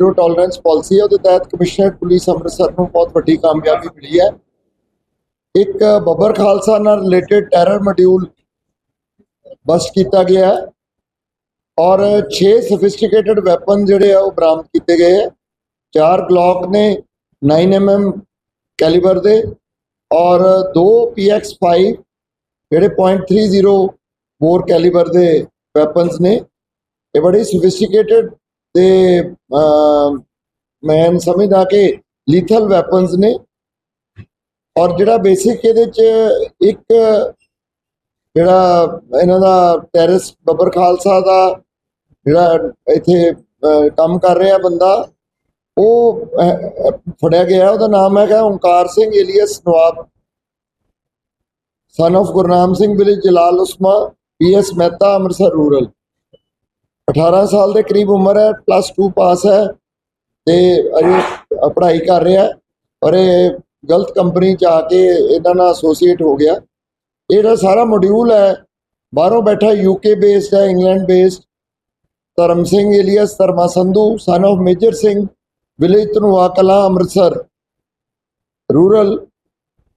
ਜੋ tolerance policy ਹੈ, ਉਹਦੇ ਤਹਿਤ ਕਮਿਸ਼ਨਰੇਟ ਪੁਲਿਸ ਅੰਮ੍ਰਿਤਸਰ ਨੂੰ ਬਹੁਤ ਵੱਡੀ ਕਾਮਯਾਬੀ ਮਿਲੀ ਹੈ। ਇੱਕ ਬੱਬਰ ਖਾਲਸਾ ਨਾਲ ਰਿਲੇਟਡ ਟੈਰਰ ਮੋਡਿਊਲ ਬਸ ਕੀਤਾ ਗਿਆ ਹੈ ਔਰ 6 ਸਫਿਸਟੀਕੇਟਡ ਵੈਪਨ ਜਿਹੜੇ ਆ, ਉਹ ਬਰਾਮਦ ਕੀਤੇ ਗਏ ਹੈ। ਚਾਰ ਗਲੌਕ ਨੇ 9 mm ਕੈਲੀਬਰ ਦੇ ਔਰ ਦੋ PX5 ਜਿਹੜੇ .30 ਬੋਰ ਕੈਲੀਬਰ ਦੇ ਵੈਪਨਸ ਨੇ। ਇਹ ਬੜੇ ਸਫਿਸਟੀਕੇਟਡ ਤੇ ਮੈਂ ਸਮਝਦਾ ਕਿ ਲੀਥਲ ਵੈਪਨਸ ਨੇ ਔਰ ਜਿਹੜਾ ਬੇਸਿਕ ਇਹਦੇ ਚ ਇੱਕ ਜਿਹੜਾ ਇਹਨਾਂ ਦਾ ਟੈਰਰਿਸਟ ਬੱਬਰ ਖਾਲਸਾ ਦਾ ਜਿਹੜਾ ਇੱਥੇ ਕੰਮ ਕਰ ਰਿਹਾ ਬੰਦਾ, ਉਹ ਫੜਿਆ ਗਿਆ, ਉਹਦਾ ਨਾਮ ਹੈਗਾ Onkar Singh alias Nawab. Son of Gurnam Singh village Jalal Usma PS Mehta Amritsar rural 18 ਸਾਲ ਦੇ ਕਰੀਬ ਉਮਰ ਹੈ ਪਲੱਸ 2 ਪਾਸ ਹੈ ਤੇ ਅਜੇ ਪੜ੍ਹਾਈ ਕਰ ਰਿਹਾ ਹੈ ਔਰ ਇਹ ਗਲਤ ਕੰਪਨੀ ਚ ਆ ਕੇ ਇਹਨਾਂ ਨਾਲ ਐਸੋਸੀਏਟ ਹੋ ਗਿਆ। ਇਹਦਾ ਸਾਰਾ ਮੋਡਿਊਲ ਹੈ, ਬਾਹਰੋਂ ਬੈਠਾ ਯੂਕੇ ਬੇਸਡ ਹੈ England based Dharam Singh alias Dharma Sandhu son of Major Singh village Dhanua Kalan Amritsar rural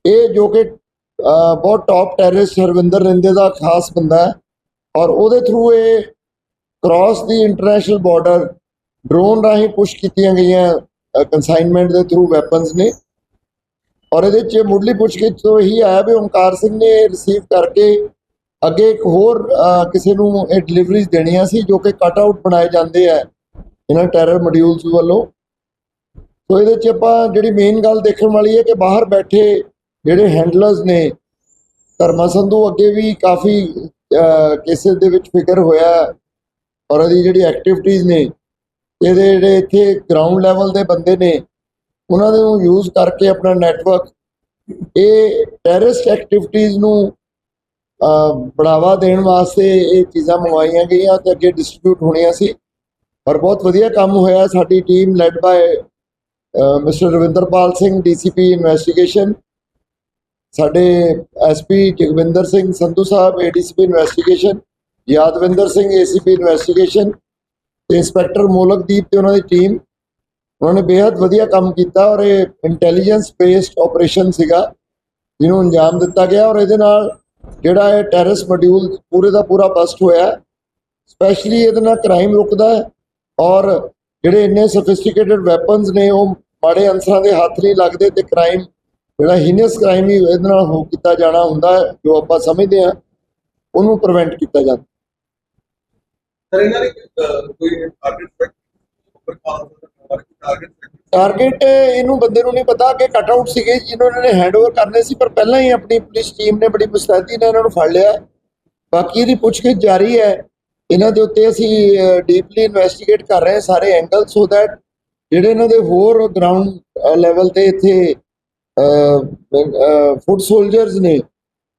ਇਹ ਜੋ ਕਿ ਬਹੁਤ ਟੌਪ ਟੈਰਰਿਸਟ ਹਰਵਿੰਦਰ ਰਿੰਦੇ ਦਾ ਖਾਸ ਬੰਦਾ ਹੈ ਔਰ ਉਹਦੇ ਥਰੂ ਇਹ ਕ੍ਰਾਸ ਦੀ ਇੰਟਰਨੈਸ਼ਨਲ ਬਾਰਡਰ ਡਰੋਨ ਰਾਹੀਂ ਪੁਸ਼ ਕੀਤੀਆਂ ਗਈਆਂ ਕਨਸਾਈਨਮੈਂਟ ਦੇ ਥਰੂ ਵੈਪਨਸ ਨੇ। ਔਰ ਇਹਦੇ ਚ ਮੁੱਢਲੀ ਪੁੱਛਗਿੱਛ ਤੋਂ ਇਹੀ ਆਇਆ ਵੀ ਓਮਕਾਰ ਸਿੰਘ ਨੇ ਰਿਸੀਵ ਕਰਕੇ ਅੱਗੇ ਇੱਕ ਹੋਰ ਕਿਸੇ ਨੂੰ ਇਹ ਡਿਲੀਵਰੀਜ਼ ਦੇਣੀਆਂ ਸੀ, ਜੋ ਕਿ ਕਟ ਆਊਟ ਬਣਾਏ ਜਾਂਦੇ ਆ ਇਹਨਾਂ ਟੈਰਰ ਮੋਡਿਊਲਸ ਵੱਲੋਂ। ਸੋ ਇਹਦੇ ਚ ਆਪਾਂ ਜਿਹੜੀ ਮੇਨ ਗੱਲ ਦੇਖਣ ਵਾਲੀ ਹੈ ਕਿ ਬਾਹਰ ਬੈਠੇ ਜਿਹੜੇ ਹੈਂਡਲਰਸ ਨੇ, ਧਰਮਾ ਸੰਧੂ ਅੱਗੇ ਵੀ ਕਾਫੀ ਕੇਸਿਸ ਦੇ ਵਿੱਚ ਫਿਕਰ ਹੋਇਆ। ਔਰ ਇਹਦੀ ਜਿਹੜੀ ਐਕਟੀਵਿਟੀਜ਼ ਨੇ, ਇਹਦੇ ਜਿਹੜੇ ਇੱਥੇ ਗਰਾਊਂਡ ਲੈਵਲ ਦੇ ਬੰਦੇ ਨੇ, ਉਹਨਾਂ ਨੂੰ ਯੂਜ਼ ਕਰਕੇ ਆਪਣਾ ਨੈਟਵਰਕ ਇਹ ਟੈਰਰਿਸਟ ਐਕਟੀਵਿਟੀਜ਼ ਨੂੰ ਬੜਾਵਾ ਦੇਣ ਵਾਸਤੇ ਇਹ ਚੀਜ਼ਾਂ ਮੰਗਵਾਈਆਂ ਗਈਆਂ ਤੇ ਅੱਗੇ ਡਿਸਟ੍ਰੀਬਿਊਟ ਹੋਣੀਆਂ ਸੀ। ਔਰ ਬਹੁਤ ਵਧੀਆ ਕੰਮ ਹੋਇਆ ਸਾਡੀ team led by mister Ravinderpal Singh DCP investigation ਸਾਡੇ SP Jagvinder Singh Sandhu sahib ADCP investigation Yadvinder Singh ACP investigation ਤੇ ਇੰਸਪੈਕਟਰ ਮੋਲਕਦੀਪ ਤੇ ਉਹਨਾਂ ਦੀ ਟੀਮ ਉਹਨਾਂ ਨੇ ਬੇहद ਵਧੀਆ ਕੰਮ ਕੀਤਾ ਔਰ ਇਹ ਇੰਟੈਲੀਜੈਂਸ ਬੇਸਡ ਆਪਰੇਸ਼ਨ ਸੀਗਾ, ਜਿਹਨੂੰ ਅੰਜਾਮ ਦਿੱਤਾ ਗਿਆ ਔਰ ਇਹਦੇ ਨਾਲ ਜਿਹੜਾ ਇਹ ਟੈਰਰਿਸਟ ਮੋਡਿਊਲ ਪੂਰੇ ਦਾ ਪੂਰਾ ਬਸਟ ਹੋਇਆ ਸਪੈਸ਼ਲੀ ਇਹਦੇ ਨਾਲ ਕ੍ਰਾਈਮ ਰੁਕਦਾ ਹੈ ਔਰ ਜਿਹੜੇ ਇੰਨੇ ਸੋਫਿਸਟੀਕੇਟਡ ਵੈਪਨਸ ਨੇ ਉਹ ਮਾੜੇ ਅਨਸਰਾਂ ਦੇ ਹੱਥ ਨਹੀਂ ਲੱਗਦੇ ਤੇ ਕ੍ਰਾਈਮ ਜਿਹੜਾ ਹੀਨੀਅਸ ਕ੍ਰਾਈਮ ਹੀ ਇਹਦੇ ਨਾਲ ਹੋ ਕੀਤਾ ਜਾਣਾ ਹੁੰਦਾ ਜੋ ਆਪਾਂ ਸਮਝਦੇ ਹਾਂ, ਉਹਨੂੰ ਪ੍ਰੀਵੈਂਟ ਕੀਤਾ ਜਾਂਦਾ। ਸਰ ਇਹਨਾਂ ਦੀ ਅਹ, ਕੋਈ ਟਾਰਗੇਟ ਇਹਨੂੰ ਬੰਦੇ ਨੂੰ ਨਹੀਂ ਪਤਾ ਕਿ ਕਟ ਆਊਟ ਸੀਗੇ ਜਿਹਨਾਂ ਨੇ ਹੈਂਡਓਵਰ ਕਰਨੇ ਸੀ ਪਰ ਪਹਿਲਾਂ ਹੀ ਆਪਣੀ ਪੁਲਿਸ ਟੀਮ ਨੇ ਬੜੀ ਮੁਸਤੈਦੀ ਨਾਲ ਇਹਨਾਂ ਨੂੰ ਫੜ ਲਿਆ। ਬਾਕੀ ਇਹਦੀ ਪੁੱਛਗਿੱਛ ਜਾਰੀ ਹੈ। ਇਹਨਾਂ ਦੇ ਉੱਤੇ ਅਸੀਂ ਡੀਪਲੀ ਇਨਵੈਸਟੀਗੇਟ ਕਰ ਰਹੇ ਹਾਂ ਸਾਰੇ ਐਂਗਲ ਸੋ ਦੈਟ ਜਿਹੜੇ ਇਹਨਾਂ ਦੇ ਹੋਰ ਗਰਾਊਂਡ ਲੈਵਲ ਤੇ ਇੱਥੇ ਫੁੱਟ ਸੋਲਜਰਸ ਨੇ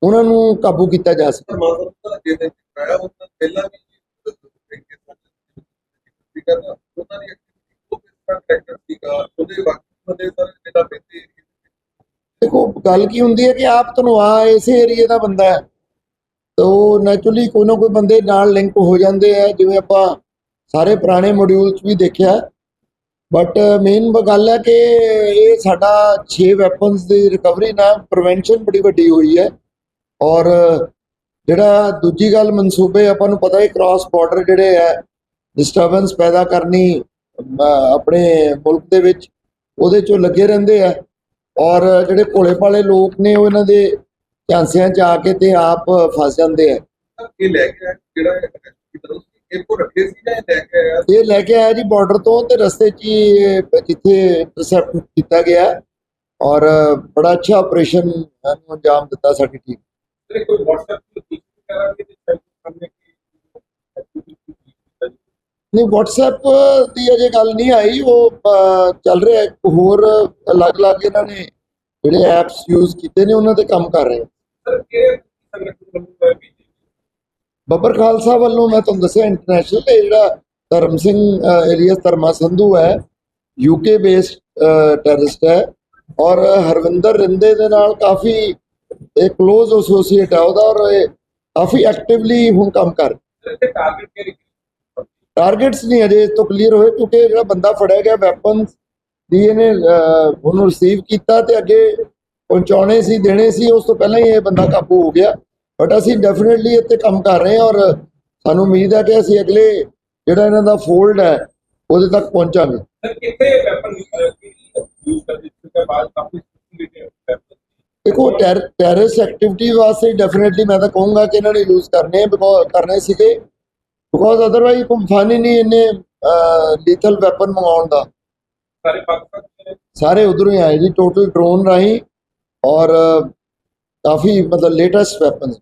ਉਹਨਾਂ ਨੂੰ ਕਾਬੂ ਕੀਤਾ ਜਾ ਸਕੇ। ਦਾ ਪਹਿਲਾਂ ਵੀ ਸੀਗਾ ਉਹਨਾਂ ਦੀ ਐਕਟੀਵਿਟੀ ਉਹ ਕਿਸ ਤਰ੍ਹਾਂ ਸੀਗਾ, ਉਹਦੇ ਬਾਕੀ ਬੰਦੇ ਸਰ ਜਿਹੜਾ ਬੇਤੀ ਦੇਖੋ, ਗੱਲ ਕੀ ਹੁੰਦੀ ਹੈ ਕਿ ਆਪ ਧਨਵਾ ਇਸੇ ਏਰੀਏ ਦਾ ਬੰਦਾ ਹੈ। ਤਾਂ ਨੈਚੁਰਲੀ ਕੋਈ ਨਾ ਕੋਈ ਬੰਦੇ ਨਾਲ ਲਿੰਕ ਹੋ ਜਾਂਦੇ ਆ, ਜਿਵੇਂ ਆਪਾਂ ਸਾਰੇ ਪੁਰਾਣੇ ਮੋਡਿਊਲ 'ਚ ਵੀ ਦੇਖਿਆ। ਬਟ ਮੇਨ ਗੱਲ ਹੈ ਕਿ ਇਹ ਸਾਡਾ 6 ਵੈਪਨਸ ਦੀ ਰਿਕਵਰੀ ਨਾਲ ਪ੍ਰੀਵੈਂਸ਼ਨ ਬੜੀ ਵੱਡੀ ਹੋਈ ਹੈ। ਔਰ ਜਿਹੜਾ ਦੂਜੀ ਗੱਲ ਮਨਸੂਬੇ, ਆਪਾਂ ਨੂੰ ਪਤਾ ਹੈ ਕ੍ਰਾਸ ਬਾਰਡਰ ਜਿਹੜੇ ਹੈ ਡਿਸਟਰਬੈਂਸ ਪੈਦਾ ਕਰਨੀ ਆਪਣੇ ਮੁਲਕ ਦੇ ਵਿੱਚ ਉਹਦੇ 'ਚੋਂ ਲੱਗੇ ਰਹਿੰਦੇ ਆ। ਔਰ ਜਿਹੜੇ ਭੋਲੇ ਭਾਲੇ ਲੋਕ ਨੇ ਉਹ ਇਹਨਾਂ ਦੇ ਝਾਂਸਿਆਂ 'ਚ ਆ ਕੇ ਤੇ ਆਪ ਫਸ ਜਾਂਦੇ ਆ। ਇਹ ਲੈ ਕੇ ਆਇਆ ਜਿਹੜਾ ਕਿਧਰੋਂ ਇਹ ਕੋ ਰੱਖੇ ਸੀ ਜਾਂ ਇਹ ਲੈ ਕੇ ਆਇਆ? ਇਹ ਲੈ ਕੇ ਆਇਆ ਜੀ ਬਾਰਡਰ ਤੋਂ ਤੇ ਰਸਤੇ 'ਚ ਜਿੱਥੇ ਇੰਟਰਸੈਪਟ ਕੀਤਾ ਗਿਆ। ਔਰ ਬੜਾ ਅੱਛਾ ਆਪਰੇਸ਼ਨ ਨੂੰ ਅੰਜਾਮ ਦਿੱਤਾ ਸਾਡੀ ਟੀਮ ਕੋਈ WhatsApp ਤੇ ਦੂਸਰੀ ਤਰ੍ਹਾਂ ਦੀ ਹੈਲਪ ਕਰਨੇ ਕੀ ਨਹੀਂ WhatsApp ਦੀ ਅਜੇ ਗੱਲ ਨਹੀਂ ਆਈ। ਉਹ ਚੱਲ ਰਿਹਾ ਇੱਕ ਹੋਰ ਅਲੱਗ-ਅਲੱਗ ਇਹਨਾਂ ਨੇ ਜਿਹੜੇ ਐਪਸ ਯੂਜ਼ ਕੀਤੇ ਨੇ ਉਹਨਾਂ ਤੇ ਕੰਮ ਕਰ ਰਹੇ ਸਰ ਬੱਬਰ ਖਾਲਸਾ ਵੱਲੋਂ ਮੈਂ ਤੁਹਾਨੂੰ ਦੱਸਿਆ ਇੰਟਰਨੈਸ਼ਨਲ ਤੇ ਜਿਹੜਾ ਧਰਮ ਸਿੰਘ ਏਲੀਅਸ ਧਰਮਾ ਸੰਧੂ ਹੈ ਯੂਕੇ ਬੇਸਡ ਟੈਰਰਿਸਟ ਹੈ। ਔਰ ਹਰਵਿੰਦਰ ਰਿੰਦੇ ਦੇ ਨਾਲ ਕਾਫੀ ਇੱਕ ক্লোਜ਼ ਐਸੋਸੀਏਟ ਹੈ ਉਹਦਾ ਔਰ ਕਾਫੀ ਐਕਟਿਵਲੀ ਹੁਣ ਕੰਮ ਕਰ ਰਿਹਾ। ਟਾਰਗੇਟ ਟਾਰਗੇਟਸ ਨਹੀਂ ਅਜੇ ਇਸ ਤੋਂ ਕਲੀਅਰ ਹੋਏ ਕਿਉਂਕਿ ਜਿਹੜਾ ਬੰਦਾ ਫੜਿਆ ਗਿਆ ਵੈਪਨਸ ਦੀ ਇਹਨੇ ਉਹਨੂੰ ਰਿਸੀਵ ਕੀਤਾ ਤੇ ਅੱਗੇ ਪਹੁੰਚਾਉਣੇ ਸੀ ਦੇਣੇ ਸੀ ਉਸ ਤੋਂ ਪਹਿਲਾਂ ਹੀ ਇਹ ਬੰਦਾ ਕਾਬੂ ਹੋ ਗਿਆ। ਬਟ ਅਸੀਂ ਡੈਫੀਨਿਟਲੀ ਇੱਥੇ ਕੰਮ ਕਰ ਰਹੇ ਹਾਂ ਔਰ ਸਾਨੂੰ ਉਮੀਦ ਹੈ ਕਿ ਅਸੀਂ ਅਗਲੇ ਜਿਹੜਾ ਇਹਨਾਂ ਦਾ ਫੋਲਡ ਹੈ ਉਹਦੇ ਤੱਕ ਪਹੁੰਚਾਂਗੇ। ਕਿੱਥੇ ਵੈਪਨ ਯੂਜ਼ ਕਰਦੇ ਬਾਅਦ ਕਾਫੀ ਦੇਖੋ ਟੈਰਰਿਸਟ ਐਕਟੀਵਿਟੀ ਵਾਸਤੇ ਡੈਫੀਨਿਟਲੀ ਮੈਂ ਤਾਂ ਕਹੂੰਗਾ ਕਿ ਇਹਨਾਂ ਨੇ ਯੂਜ਼ ਕਰਨੇ ਕਰਨੇ ਸੀਗੇ। ਬਿਕੋਜ਼ ਅਦਰਵਾਈਜ਼ ਫਨ ਹੀ ਨਹੀਂ ਇੰਨੇ ਲੀਥਲ ਵੈਪਨ ਮੰਗਾਉਣ ਦਾ ਸਾਰੇ ਪਾਕਿਸਤਾਨ ਸਾਰੇ ਉਧਰੋਂ ਹੀ ਆਏ ਜੀ ਟੋਟਲ ਡਰੋਨ ਰਾਹੀਂ ਔਰ ਕਾਫੀ ਮਤਲਬ ਲੇਟੈਸਟ ਵੈਪਨਸ